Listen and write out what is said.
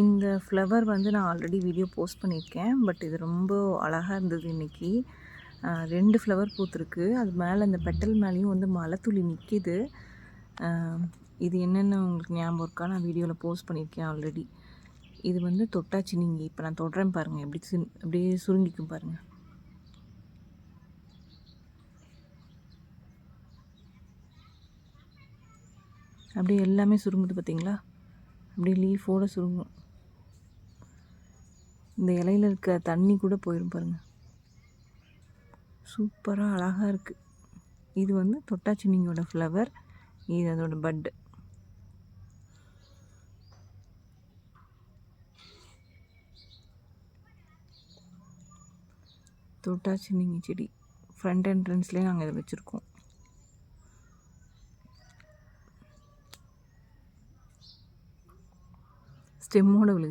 இந்த ஃப்ளவர் வந்து நான் ஆல்ரெடி வீடியோ போஸ்ட் பண்ணியிருக்கேன். பட் இது ரொம்ப அழகாக இருந்தது இன்றைக்கி ரெண்டு ஃப்ளவர் பூத்துருக்கு. அது மேலே அந்த பெட்டல் மேலேயும் வந்து மழை துளி நிற்கிது இது என்னென்ன உங்களுக்கு ஞாபகம் இருக்கா? நான் வீடியோவில் போஸ்ட் பண்ணியிருக்கேன் ஆல்ரெடி. இது வந்து தொட்டாச்சு. நீங்கள் இப்போ நான் தொடுறேன் பாருங்கள் எப்படி சு அப்படியே சுருங்கிக்கும் பாருங்கள் அப்படியே எல்லாமே சுருங்குது பார்த்தீங்களா அப்படியே லீஃபோடு சுருங்கும். இந்த இலையில இருக்க தண்ணி கூட போயிடும் பாருங்கள் சூப்பராக அழகாக இருக்குது இது வந்து தொட்டாச்சினிங்கோட ஃப்ளவர் இது அதோட பட்டு தொட்டாச்சினிங்க செடி. ஃப்ரண்ட் என்ட்ரன்ஸ்லேயே நாங்கள் இதை வச்சுருக்கோம். ஸ்டெம்மோட விழுது.